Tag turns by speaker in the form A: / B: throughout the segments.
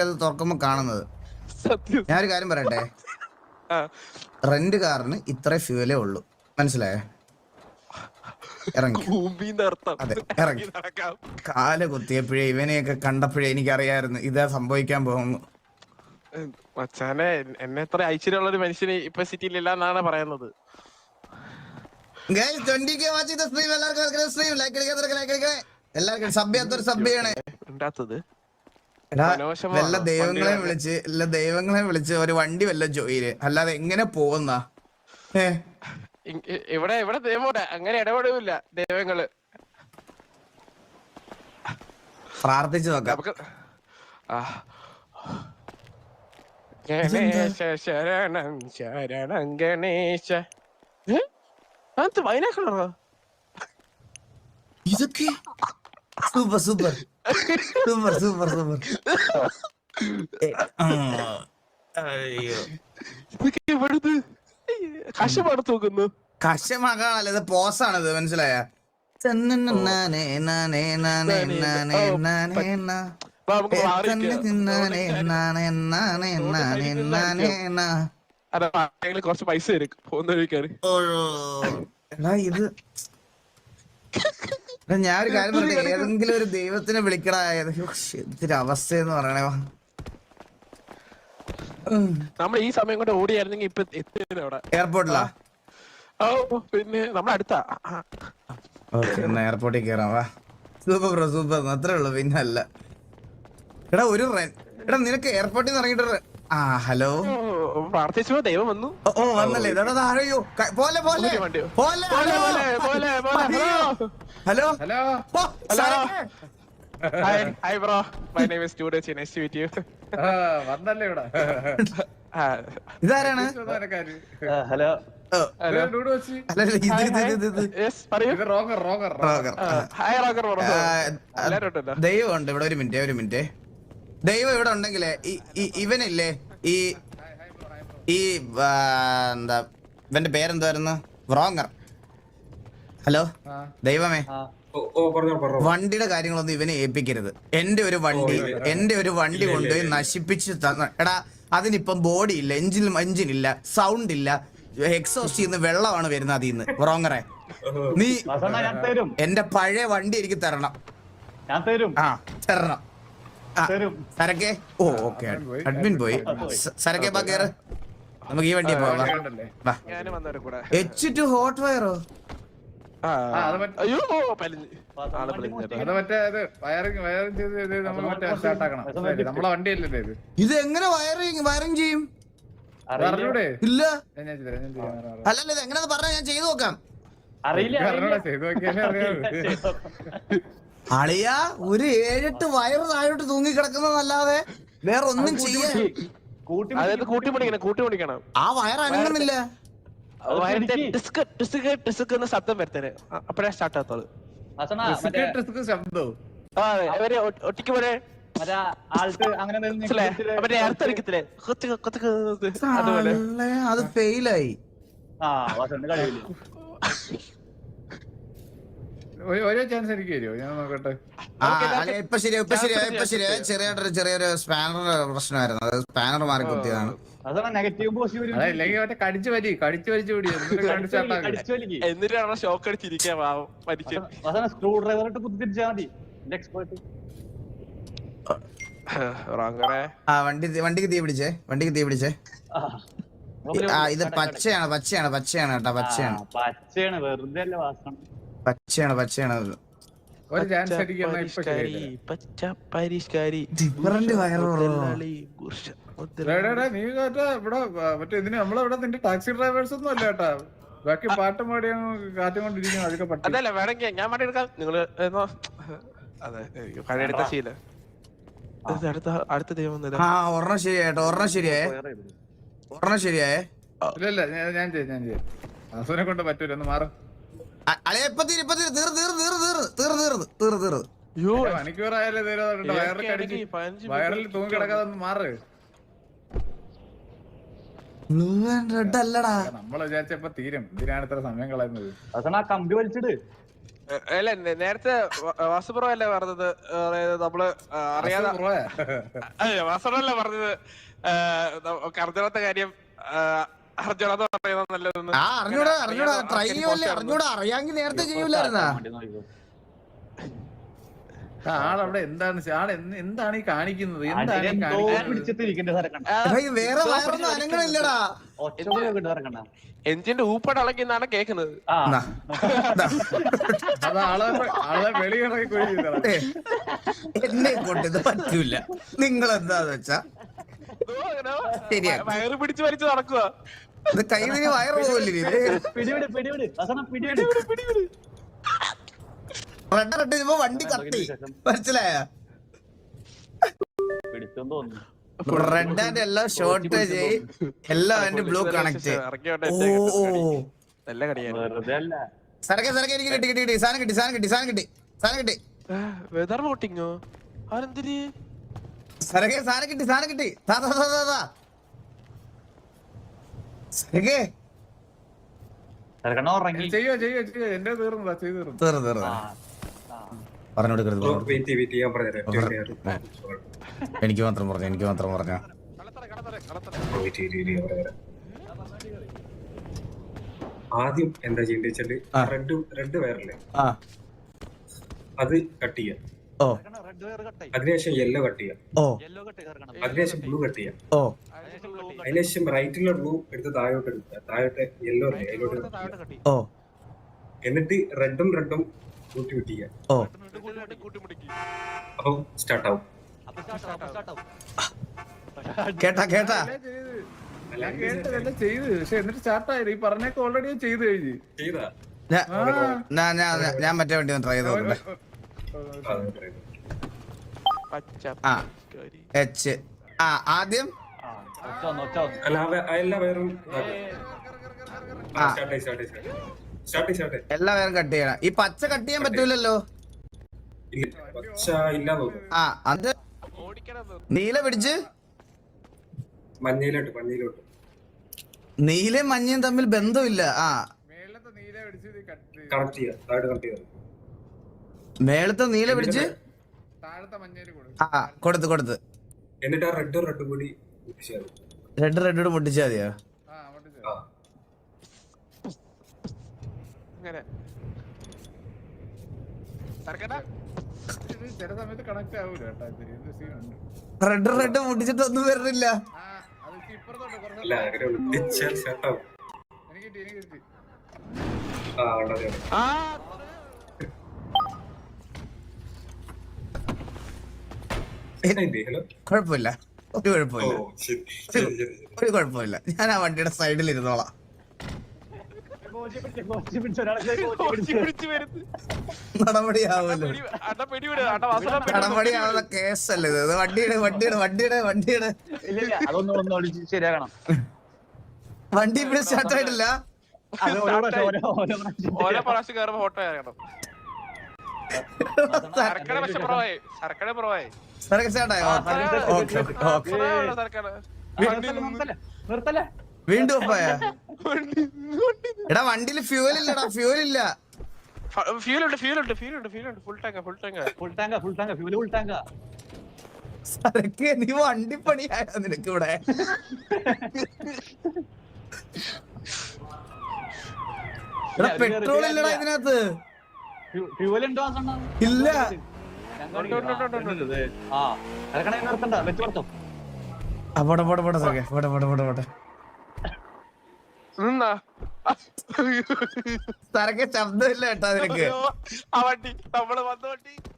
A: എനിക്കത് തുറക്കുമ്പോ കാണുന്നത്.
B: ഞാനൊരു
A: ഞാൻ ഒരു കാര്യം പറയട്ടെ? റെന്റ് കാറിന് ഇത്ര ഫ്യൂലേ ഉള്ളൂ. മനസ്സിലായേ? ഇറങ്ങി. അതെ, ഇറങ്ങി. കാൽ കുത്തിയപ്പോഴേ ഇവനെയൊക്കെ കണ്ടപ്പോഴേ എനിക്കറിയായിരുന്നു ഇതാ സംഭവിക്കാൻ പോകുന്നു.
B: മച്ചാനെ എന്നെ എത്ര ഐശ്വര്യമുള്ള ഒരു മനുഷ്യന് ഇപ്പൊ സിറ്റിയിലില്ല എന്നാണ് പറയുന്നത്.
A: Guys, 20K watching the stream. എല്ലാവർക്കും സബ് ചെയ്യാത്തൊരു സബ് ചെയ്യണേ
B: ഉണ്ടാത്തത്.
A: വല്ല ദൈവങ്ങളെ. വിളിച്ച് എല്ലാ ദൈവങ്ങളെ വിളിച്ച് ഒരു വണ്ടി വല്ല ജോയിൽ. അല്ലാതെ എങ്ങനെ പോകുന്ന?
B: ഇവിടെ ഇവിടെ ദൈവം അങ്ങനെ ഇടപെടില്ല ദൈവങ്ങൾ.
A: പ്രാർത്ഥിച്ചു നോക്കാം.
B: ഗണേശ ശരണം ശരണം ഗണേശ? അത് വൈനാക്കളോ
A: ഇതൊക്കെ? Super super. Super super super അയ്യോ.
B: എവിടുന്ന്?
A: പോസാണത് മനസ്സിലായ?
B: കുറച്ച് പൈസ തരും. പോകുന്ന
A: ഇത് ഞാൻ ഒരു കാര്യം പറഞ്ഞു ഏതെങ്കിലും ഒരു ദൈവത്തിനെ വിളിക്കണായത് ഇതിന്റെ അവസ്ഥ എന്ന് പറയണേ
B: നമ്മൾ ഈ സമയം കൊണ്ട് ഓടിയായിരുന്നെങ്കിൽ ഇപ്പൊ എത്തിയത് അവിടെ.
A: എയർപോർട്ടിലാ
B: ഓ പിന്നെ നമ്മുടെ അടുത്താ. ആ,
A: ഓക്കെ എന്നാ എയർപോർട്ടിൽ കയറാം വാ. സൂപ്പർ ബ്രോ സൂപ്പർ അത്രേ ഉള്ളു പിന്നെ അല്ല എടാ ഒരു റെൻ എടാ നിനക്ക് എയർപോർട്ടിൽ നിന്ന് ഇറങ്ങിയിട്ട് ആ ഹലോ.
B: പ്രാർത്ഥിച്ചു ദൈവം വന്നു.
A: ഓ വന്നല്ലേ. പോലെ പോലെ. പോലെ
B: പോലെ
A: hello.
B: Hello.
A: Hello.
B: Hi hi bro my name is ടൂഡച്ച് nice to meet you
C: വന്നല്ലേ ഇവിടെ.
A: ഇതാരാണ്?
D: ഹലോ.
A: ദൈവമുണ്ട്. ഇവിടെ ഒരു മിനിറ്റ് ഒരു മിനിറ്റ്. ദൈവം ഇവിടെ ഉണ്ടെങ്കിലേ ഇവനില്ലേ ഈ ഈ എന്താ ഇവന്റെ പേരെന്തായിരുന്നു വ്രോങ്ങർ ഹലോ. ദൈവമേ. വണ്ടിയുടെ കാര്യങ്ങളൊന്നും ഇവനെ ഏൽപ്പിക്കരുത്. എന്റെ ഒരു വണ്ടി എന്റെ ഒരു വണ്ടി കൊണ്ടുപോയി നശിപ്പിച്ച് തന്ന എടാ അതിനിപ്പം ബോഡി ഇല്ല എഞ്ചിൻ എഞ്ചിൻ ഇല്ല സൗണ്ട് ഇല്ല എക്സോസ്റ്റ് ചെയ്യുന്ന വെള്ളമാണ് വരുന്നത് അതിൽ നിന്ന്. റോങ്ങറെ നീ
D: ഞാൻ തരും.
A: എന്റെ പഴയ വണ്ടി എനിക്ക് തരണം.
D: ഞാൻ തരും.
A: ആ തരണം. അഡ്മിൻ നമുക്ക് ഈ വണ്ടി ഹോട്ട് വയറോ
C: ഇത്
A: എങ്ങനെ വയറിങ് വയറിങ് ചെയ്യും? ഇല്ല. അല്ലല്ല ഇത് എങ്ങനെ പറഞ്ഞാൽ ഞാൻ ചെയ്തു നോക്കാം.
D: അറിയില്ല
C: ചെയ്തു
A: അളിയ ഒരു ഏഴെട്ട് വയറ് താഴോട്ട് തൂങ്ങി കിടക്കുന്നതല്ലാതെ വേറെ ഒന്നും ചെയ്യാൻ ആ വയർ അനങ്ങുന്നില്ല
B: എന്ന ശബ്ദം വരുത്തരെ അപ്പഴേ സ്റ്റാർട്ട്
A: ശബ്ദോ? അത് ഫെയിലായി
D: ആ
C: ഓരോ ചാൻസ് എനിക്ക് തരുമോ ഞാൻ നോക്കട്ടെ.
A: ആ അളിയ ഇപ്പൊ ശരിയാ ഇപ്പൊ ശരിയാ ഇപ്പൊ ശരിയാ. ചെറിയൊരു ചെറിയൊരു സ്പാനർ പ്രശ്നമായിരുന്നു. അത് സ്പാനർ മാറി കുത്തിയതാണ്.
C: കടിച്ചു കടിച്ചു വലിച്ചു
B: എന്നിട്ടാണ് ഷോക്ക് അടിച്ചിരിക്കാൻ
D: സ്ക്രൂ ഡ്രൈവർ ഇട്ട് കുത്തി തിരിച്ചാ മതി. എന്റെ എക്സ്പേർട്ട്
A: ആ വണ്ടി വണ്ടിക്ക് തീ പിടിച്ചേ വണ്ടിക്ക് തീ പിടിച്ചേ. ആ ഇത് പച്ചയാണ് പച്ചയാണ് പച്ചയാണ് കേട്ടോ പച്ചയാണ്.
D: പച്ചയാണ് വെറുതെ അല്ല വാസണ്ണ
A: പച്ചയാണ് പച്ചയാണ് അത്.
C: ഒരു ചാൻസ് അടിക്കുന്ന ഇപ്പൊ
B: പരിഷ്കാരി
C: ശരിയല്ല.
B: പച്ച പരിഷ്കാരി.
A: Different വയറ് കുറവാ.
B: മുതലാളി, ഗുർഷ, മുതലാളി.
C: ഡേ, ഡേ, ഡേ, നീ കേട്ടാ ഇവിടെ വ- മറ്റേ ഇതിന് നമ്മളിവിടെ നിന്റെ ടാക്സി ഡ്രൈവേഴ്സ് ഒന്നും അല്ല കേട്ടാ. ബാക്കി പാട്ടും പാടി കാറ്റും കൊണ്ടിരിക്കുന്നു അതൊക്കെ
B: വേണമെങ്കിൽ ഞാൻ എടുക്കാം. നിങ്ങൾ അതെ എനിക്ക് പണിയെടുത്ത ശീല. ഇത് അടുത്ത അടുത്ത ദൈവം
A: ആ ഒരെണ്ണം ശരിയായിട്ടോ ഒരെണ്ണം ശരിയായേ? ഒരെണ്ണം ശരിയായേ?
C: ഇല്ല ഞാൻ ചെയ്യാം ഞാൻ ചെയ്യാം. അസുനെ കൊണ്ട് പറ്റൂല ഒന്ന് മാറും. മണിക്കൂറായാലും തീരാറുണ്ട് വയറിൽ
B: എനിക്ക്
C: കടിച്ച്
B: ആണെങ്കിൽ പതിനഞ്ച്
C: വയറിൽ
B: മിനിറ്റ്
C: തൂങ്ങി കിടക്കാതെ ഒന്ന് മാറ്.
A: ബ്ലൂ ആൻഡ് റെഡ് അല്ലടാ.
C: നമ്മൾ വിചാരിച്ചപ്പോ തീരും. ഇതിനാണ് ഇത്ര സമയം കളയുന്നത്.
D: കമ്പി വലിച്ചിട്.
B: അല്ല നേരത്തെ വാസുപ്രോ അല്ലേ പറഞ്ഞത്? അതായത് നമ്മൾ അറിയാതെ വാസുപ്രോ അല്ലേ പറഞ്ഞത്? അറിഞ്ഞാത്ത കാര്യം അറിഞ്ഞോളാന്ന് പറയുന്നത് നല്ലതെന്ന്.
A: ആ അറിഞ്ഞൂടാ അറിഞ്ഞൂടാ.
B: അറിയാതെ
A: ട്രൈ
B: ആൾക്കാര്
A: ചെയ്യുമല്ലേ അറിഞ്ഞൂടാ. അറിയാമെങ്കിൽ നേരത്തെ ചെയ്യൂലായിരുന്നാ.
C: ആളവിടെ എന്താണ് ആൾ എന്താണ് ഈ കാണിക്കുന്നത്? എന്താണ്
A: വേറെ അനങ്ങളില്ലടാ
B: എഞ്ചിന്റെ ഊപ്പട അളക്കുന്നാണ്
A: കേക്കുന്നത്.
C: അത് ആളെ ആളെ
A: എന്നെ കൊണ്ട് ഇത് പറ്റൂല. നിങ്ങൾ എന്താന്ന് വെച്ചാ ശരിയാ.
B: വയറ് പിടിച്ചു വലിച്ച് നടക്കുക
A: ഇത് കൈ നീ വയറ് പോകില്ലേ റെഡ് റെഡ് ഇപ്പൊ വണ്ടി കത്തി. മനസ്സിലായ?
D: പിടിച്ചോന്ന് തോന്നുന്നു.
A: റെഡ് ആൻഡ് എല്ലാം ഷോർട്ടേജ് ആയി എല്ലാം അതിന്റെ ബ്ലൂ കണക്ട് സരക്കെ സരക്കെ എനിക്ക് കിട്ടി കിട്ടി കിട്ടി. സാധനം കിട്ടി സാധനം കിട്ടി സാധനം കിട്ടി. സാധനം കിട്ടി.
B: വെതർ വോട്ടിങ്ങോ? ആരെന്തിരി
A: സരക്കെ സാധനം കിട്ടി സാധനം കിട്ടി. താ താ താ താ, എനിക്ക് മാത്രം പറഞ്ഞു എനിക്ക് മാത്രം പറഞ്ഞു.
E: ആദ്യം എന്താ ചെയ്യേണ്ടത്
A: വെച്ചാൽ
E: റെഡ് റെഡ് വയറല്ലേ
A: ആ.
E: അത് കട്ട് ചെയ്യാം.
A: ഓ.
D: റെഡ് വയർ കട്ടായി
E: അതിനുശേഷം യെല്ലോ കട്ട് ചെയ്യാം.
A: ഓ.
D: യെല്ലോ കട്ട് സാറക്കണ്ണ
E: അതിനുശേഷം ബ്ലൂ കട്ട് ചെയ്യാം.
A: ഓ.
E: അതിനുശേഷം റൈറ്റിലുള്ള ബ്ലൂ എടുത്ത് താഴോട്ട് എടുക്കുക. താഴോട്ട് യെല്ലോ അതിലോട്ട്
A: ഓ.
E: എന്നിട്ട് റെഡും റെഡും കൂട്ടി
A: ഓ.
E: സ്റ്റാർട്ട് ആവും.
D: അപ്പൊ സ്റ്റാർട്ട് ആവും
A: കേട്ടാ കേട്ടാ.
C: ചെയ്ത്. പക്ഷെ എന്നിട്ട് സ്റ്റാർട്ടായില്ല ഈ പറഞ്ഞൊക്കെ ഓൾറെഡി ചെയ്ത് കഴിഞ്ഞ്.
E: ചെയ്താ?
A: ഞാൻ ഞാൻ ഞാൻ മറ്റേ വണ്ടി ഒന്ന് ട്രൈ ചെയ്ത് നോക്കട്ടെ.
E: ആ.
A: എച്ച് ആ ആദ്യം
D: ആ ഒച്ച വന്നു
E: അല്ല ആ വേ- ആ എല്ലാ വയറും
A: ആ.
E: സ്റ്റാർട്ട് സ്റ്റാർട്ട് സ്റ്റാർട്ട് സ്റ്റാർട്ട്
A: എല്ലാ പേരും കട്ട് ചെയ്യണം. ഈ പച്ച കട്ട് ചെയ്യാൻ പറ്റൂലല്ലോ? ആ അത് നീല പിടിച്ച്.
E: മഞ്ഞയിലോട്ട് മഞ്ഞയിലോട്ട്.
A: നീലയും മഞ്ഞയും തമ്മിൽ ബന്ധമില്ല. ആ.
C: മേളത്തെ നീല പിടിച്ച്
A: ആ കൊടുത്ത് കൊടുത്ത്.
E: എന്നിട്ട് ആ റെഡും റെഡും കൂടി
A: റെഡ് റെഡ് പൊട്ടിച്ചാ മതിയോ? റെഡ് റെഡ്
C: ആ.
E: ഹലോ?
A: കുഴപ്പമില്ല. ഒരു കുഴപ്പമില്ല. ഒരു കുഴപ്പമില്ല. ഞാൻ ആ വണ്ടിയുടെ സൈഡിൽ ഇരുന്നോളാം നടപടിയാവുന്ന കേസല്ലേ ഇത്? വണ്ടിയുടെ വണ്ടിയുടെ വണ്ടിയുടെ വണ്ടിയുടെ.
D: ശരിയാക്കണം.
A: വണ്ടി ഇവിടെ സ്റ്റാർട്ട് ആയിട്ടില്ല.
D: ഓരോ പ്രാവശ്യം.
B: കയറുമ്പോ ഫോട്ടോ സർക്കട പക്ഷെ പ്രവായി സർക്കട
A: സ്റ്റാർട്ട് ആയോ. വീണ്ടും ഓഫായ എടാ വണ്ടിയിൽ ഫ്യൂൽ ഇല്ലടാ ഫ്യൂൽ ഇല്ല.
B: ഫ്യൂൽ ഉണ്ട് ഫ്യൂൽ ഉണ്ട് ഫ്യൂൽ ഉണ്ട് ഫ്യൂൽ ഉണ്ട്. Full tank full tank
D: full tank full tank fuel full tank
A: സരക്ക് നീ വണ്ടി പണിയായ നിനക്ക് ഇവിടെ പെട്രോൾ ഇല്ലടാ ഇതിനകത്ത്.
D: ഫ്യൂൽ ഉണ്ടോ?
A: ഇല്ല. പോട്ടെ പോട്ടെ പോട്ടെ സരക്കെ പോട്ടെ പോട്ടെ പോട്ടെ പോട്ടെ
B: നിന്നാ
A: സരക്ക് ശബ്ദമില്ല കേട്ടോ നിനക്ക്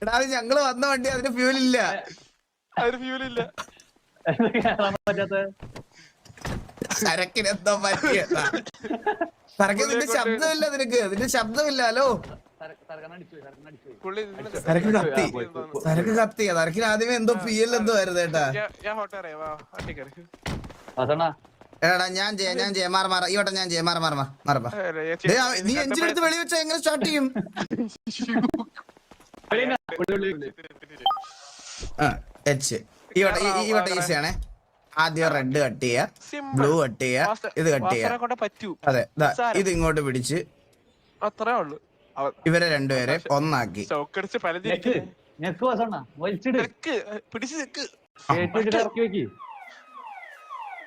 A: എടാ അത് ഞങ്ങൾ വന്ന വണ്ടി അതിന് ഫ്യൂലില്ല ഇല്ല.
B: അതിന് ഫ്യൂൽ ഇല്ല.
D: കേറാൻ പറ്റാത്ത
A: സരക്കിന് എന്തോ പറ്റിയതാ സരക്ക് ശബ്ദമില്ല നിനക്ക് അതിന്റെ ശബ്ദമില്ല ഹലോ. സരക്ക് കത്തി. സരക്ക് കത്തി. സരക്കിന് ആദ്യമേ എന്തോ പി എൽ എന്തോ ആയിരുന്നു കേട്ടാ.
B: ഞാൻ-
A: എടാ ചെയ്യാം ഞാൻ ചെയ്യാം മാറ മാറ. ഈ വട്ടം ഞാൻ ചെയ്യാം മാറ മാറ മാറ. മാറ
B: ഏ, ഞാൻ
A: ദേ, ആ,
B: ചെയ്തു.
A: നീ എഞ്ചിൻ എടുത്ത് വെളി വെച്ചാ. എങ്ങനെ സ്റ്റാർട്ട് ചെയ്യും? എച്ച് ഈ വട്ടം ഈ- വട്ടം ഈസി ആണേ. ആദ്യം റെഡ് കട്ട് ചെയ്യാ. ബ്ലൂ കട്ട് ചെയ്യാ. ഇത് കട്ട് ചെയ്യാ.
B: പറ്റൂ.
A: അതെ ദാ, ഇത് ഇങ്ങോട്ട് പിടിച്ച്.
B: അത്രേ ഉള്ളു.
A: ഇവരെ രണ്ടുപേരെ ഒന്നാക്കി.
D: വാസണ്ണ വലിച്ചിട്.
B: നിക്ക് പിടിച്ച് നിക്ക്.
D: കേട്ടിട്ട് ഇറക്കി വെക്കി.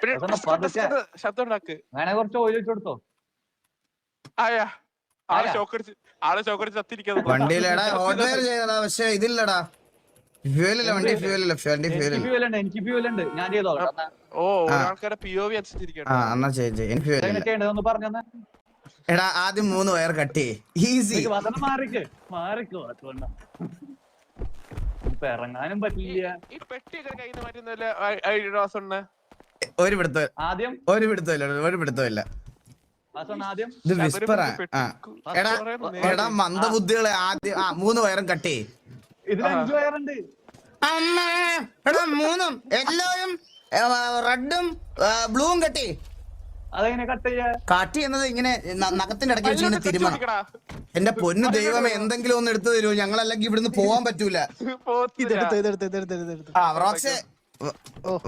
B: പിന്നെ
D: അതൊന്ന്
B: ടസ് ടസ്
D: പതുക്കെ.
B: എന്ന് ശബ്ദം ഉണ്ടാക്ക്.
D: വേണേ കുറച്ച് ഓയിൽ വെച്ച് കൊടുത്തോ?
B: ആയാ. ആൾ ആൾ
A: വണ്ടിയിലടാ ചെയ്തടാ പക്ഷെ ഇതില്ലടാ. ഫ്യൂലില്ല വണ്ടി ഫ്യൂലില്ല വണ്ടി
D: എനിക്ക്
A: ഫ്യൂലില്ല
D: ഫ്യൂൽ ഉണ്ട് എനിക്ക് ഫ്യൂലുണ്ട് ഞാൻ ചെയ്തോളാം. എന്നാ
B: ഓ ഒരാൾക്കാരെ പി ഒ വി
A: ആ എന്നാ ചേച്ചി. എനിക്ക് ഫ്യൂലില്ല
D: ചെയ്യേണ്ടത്? ഒന്ന് പറഞ്ഞു തന്നെ
A: എടാ ആദ്യം മൂന്ന് വയർ കട്ട് ചെയ്യ്. ഈസി
D: വസന മാറിക്ക്. മാറിക്കോ അതുകൊണ്ട. ഇപ്പൊ ഇറങ്ങാനും പറ്റില്ല.
B: ഈ പെട്ടിയൊക്കെ കയ്യിൽ നിന്ന് മാറ്റുന്നല്ലേ വാസണ്ണ
A: ഒരു പിടുത്തം
D: ആദ്യം?
A: ഒരു പിടുത്തമില്ല ഒരു പിടുത്തമില്ല
D: വാസണ്ണ ആദ്യം?
A: ഇത് വിസ്പറാ. എടാ എടാ മന്ദബുദ്ധികളെ ആദ്യം ആ മൂന്ന് വയറും കട്ട് ചെയ്യേ. അമ്മ എടാ മൂന്നും. എല്ലാവരും റെഡും ബ്ലൂവും കട്ട് കട്ടി
D: അതെങ്ങനെ കട്ട് ചെയ്യാ?
A: കട്ടി എന്നത് ഇങ്ങനെ നഖത്തിന്റെ ഇടയ്ക്ക് വെച്ച് ഇങ്ങനെ തിരുമണം. എന്റെ പൊന്നു ദൈവം എന്തെങ്കിലും ഒന്ന് എടുത്തു തരുമോ? ഞങ്ങളല്ലെങ്കിൽ ഇവിടുന്ന് പോവാൻ പറ്റൂല. ആ റോക്സ്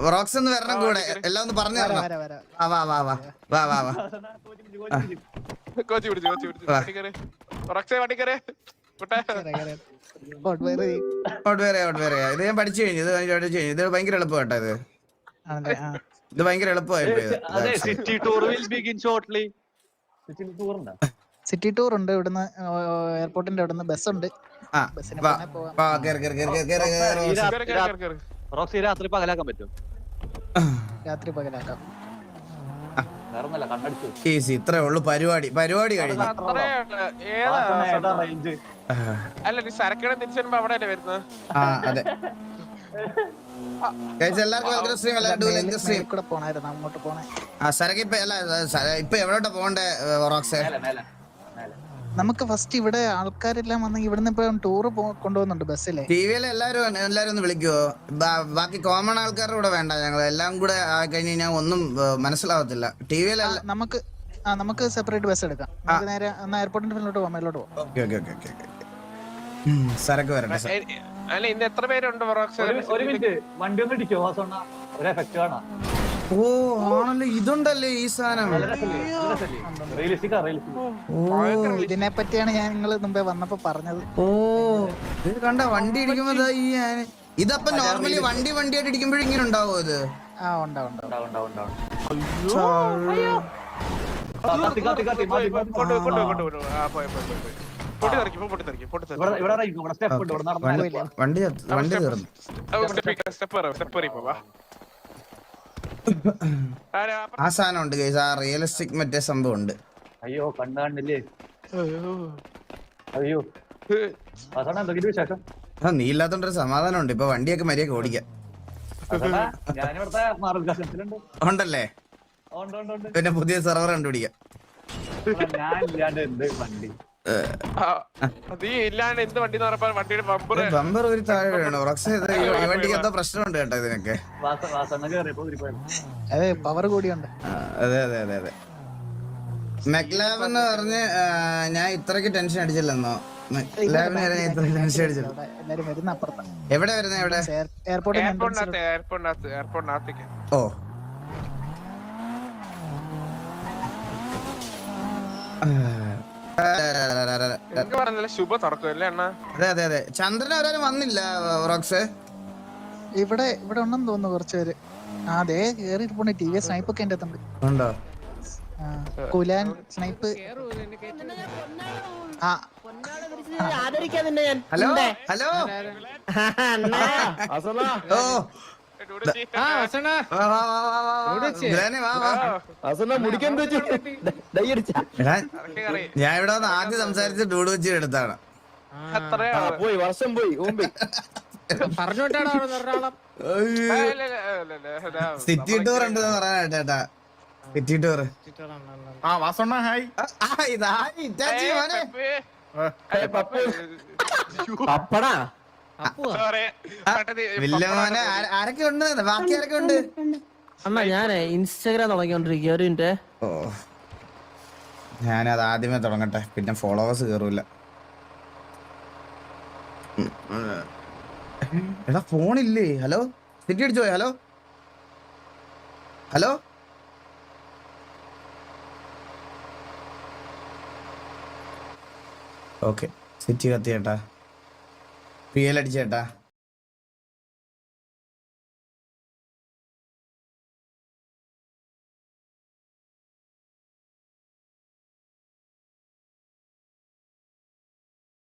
A: റോക്സ് എന്ന് വരണം കൂടെ. എല്ലാം ഒന്ന് പറഞ്ഞു തരണം. ആ വാ വാ വാ. വാ വാ
D: കോച്ചി പിടിച്ച്, കോച്ചി പിടിച്ച്.
B: റോക്സേ വണ്ടിക്കരെ
A: ഇത് ഞാൻ പഠിച്ചു കഴിഞ്ഞു ഇത് ഞാൻ പഠിച്ചു കഴിഞ്ഞു. ഇത് ഭയങ്കര എളുപ്പം കേട്ടോ ഇത്.
F: ആണല്ലേ ആ.
A: ഇത് ഭയങ്കര
D: അതെ city tour will begin shortly city tour ഉണ്ടോ
F: സിറ്റി ടൂർ ഉണ്ട് ഇവിടുന്ന് എയർപോർട്ടിന്റെ അവിടുന്ന് ബസ് ഉണ്ട്.
A: റോക്സ്.
D: രാത്രി പകലാക്കാൻ പറ്റും
F: രാത്രി പകലാക്കാം.
A: ഇത്രേ ഉള്ളൂ. പരിപാടി പരിപാടി കഴിഞ്ഞു.
B: അല്ല നീ സരക്കട തിരിച്ചു വരുമ്പോ അവിടെ അല്ലേ വരുന്നത്?
A: ആ അതെ. Guys, എല്ലാവർക്കും വെൽക്കം സ്ട്രീം എല്ലാവരും ഡു ലൈക്ക് സ്ട്രീം
F: കൂടെ പോണായിരുന്നു അങ്ങോട്ട് പോണേ.
A: ആ സരക്ക് ഇപ്പൊ അല്ല സര- ഇപ്പൊ എവിടോട്ടാ പോണ്ടേ റോക്സേ?
D: മേലെ മേലെ മേലെ.
F: നമുക്ക് ഫസ്റ്റ് ഇവിടെ ആൾക്കാരെല്ലാം വന്ന് ഇവിടുന്ന് ഇപ്പൊ ടൂർ കൊണ്ടുപോകുന്നുണ്ട് ബസ്സിലെ.
A: ടി വിയിൽ എല്ലാരും എല്ലാരും ഒന്ന് വിളിക്കുവോ ബാക്കി കോമൺ ആൾക്കാരുടെ കൂടെ വേണ്ട ഞങ്ങൾ എല്ലാം കൂടെ ആയി കഴിഞ്ഞ് കഴിഞ്ഞാൽ ഒന്നും മനസ്സിലാവത്തില്ല. ടി വിയിൽ
F: നമുക്ക് ആ നമുക്ക് സെപ്പറേറ്റ് ബസ് എടുക്കാം. നമുക്ക് നേരെ എയർപോർട്ടിന്റെ ഫ്രണ്ടിലോട്ട് പോകാം മേലോട്ട് പോകാം
A: ഓക്കെ ഓക്കെ ഓക്കെ ഓക്കെ സരക്ക് വരട്ടെ
B: അല്ല ഇന്ന് എത്ര പേരുണ്ട്
D: ഒരു മിനിറ്റ്. വണ്ടി ഒന്ന് ഇടിക്കോ ഒരു കാണാം.
A: ഓ ആണല്ലോ. ഇതുണ്ടല്ലേ ഈ സാധനം?
F: ഇതിനെ പറ്റിയാണ് ഞാൻ നിങ്ങൾ മുമ്പേ വന്നപ്പോ പറഞ്ഞത്.
A: ഓ. ഇത് കണ്ട വണ്ടി ഇടിക്കുമ്പോ ദാ ഈ ഞാൻ ഇതപ്പൊ നോർമലി വണ്ടി വണ്ടിയായിട്ട് ഇടിക്കുമ്പോ ഇങ്ങനെ ഉണ്ടാവോ ഇത്?
F: ആ ഉണ്ടാവും ഉണ്ടാവും
A: വണ്ടി വണ്ടി തീർന്നു? ആ സാധനം ഉണ്ട് ഗൈസ് ആ റിയലിസ്റ്റിക് മറ്റേ സംഭവം ഉണ്ട്.
D: അയ്യോ കണ്ണ് കാണില്ലേ? അയ്യോ.
A: ആ നീ ഇല്ലാത്തോണ്ടൊരു സമാധാനം ഉണ്ട്. ഇപ്പൊ വണ്ടിയൊക്കെ മര്യാദ ഓടിക്കാം. ഉണ്ടല്ലേ?
D: ഉണ്ട് ഉണ്ട് ഉണ്ട്.
A: പിന്നെ പുതിയ സെർവർ കണ്ടുപിടിക്കാം.
D: ഞാൻ ഇല്ലാണ്ട് എന്ത് വണ്ടി?
B: ബമ്പർ
A: ഒരു താഴെ വീണു റോക്സ് ഈ ഈ വണ്ടിക്ക് എന്തോ പ്രശ്നമുണ്ട് കേട്ടോ ഇതിനൊക്കെ.
F: അതെ പവർ കൂടിയുണ്ട്.
A: അതെ അതെ അതെ അതെ. മെക്ലാബ് എന്ന് പറഞ്ഞ് ഞാൻ ഇത്രക്ക് ടെൻഷൻ അടിച്ചില്ലെന്നോ? മെക്ലാബിന് വരെ ഞാൻ ഇത്രക്ക് ടെൻഷൻ അടിച്ചില്ല. എവിടെ വരുന്നത് എവിടെ
B: എയർപോർട്ടിനകത്ത്
A: ഓ.
B: എനിക്ക് പറഞ്ഞല്ലേ ശുഭ തുറക്കും അണ്ണ?
A: അതെ അതെ അതെ. ചന്ദ്രൻ അവരാരും വന്നില്ല റോക്സ്.
F: ഇവിടെ ഇവിടെ ഉണ്ടെന്ന് തോന്നുന്നു കുറച്ച് പേര് ആ അതെ കേറി ഇരിപ്പുണ്ട് ടി വി സ്നൈപ്പ് ഒക്കെ എന്റെ അടുത്തുണ്ട്
A: ഉണ്ടോ?
F: കുലാൻ സ്നൈപ്പ് ആ.
G: ആദരിക്കാൻ നിന്നെ ഞാൻ.
A: ഹലോ? ഹലോ? ഓ ഞാൻ ഇവിടെ വന്ന് ആദ്യം സംസാരിച്ച് ഡൂഡ് വെച്ചി എടുത്താണ്
B: പോയി
G: വർഷം പോയി ധാരാളം
A: സിറ്റി ടൂർ ഉണ്ട് പറയാനായിട്ട് ചേട്ടാ സിറ്റി ടൂർ
C: ആ വാസണ്ണ ഹായ്
A: ഇതാ ഇറ്റാച്ചി മോനെ വില്ല ആരൊക്കെ ഉണ്ട്? ബാക്കി ആരൊക്കെ ഉണ്ട്?
G: അമ്മ ഞാൻ ഇൻസ്റ്റാഗ്രാം തുടങ്ങിക്കൊണ്ടിരിക്കുക ഒരു മിനിറ്റ്.
A: ഓ. ഞാനത് ആദ്യമേ തുടങ്ങട്ടെ. പിന്നെ ഫോളോവേഴ്സ് കയറൂല ഉം. എടാ ഫോണില്ലേ? ഹലോ? സിറ്റി അടിച്ചോ ഹലോ? ഹലോ? ഓക്കെ. സിറ്റി കത്തിയേട്ടാ. P L അടിച്ചേട്ടാ.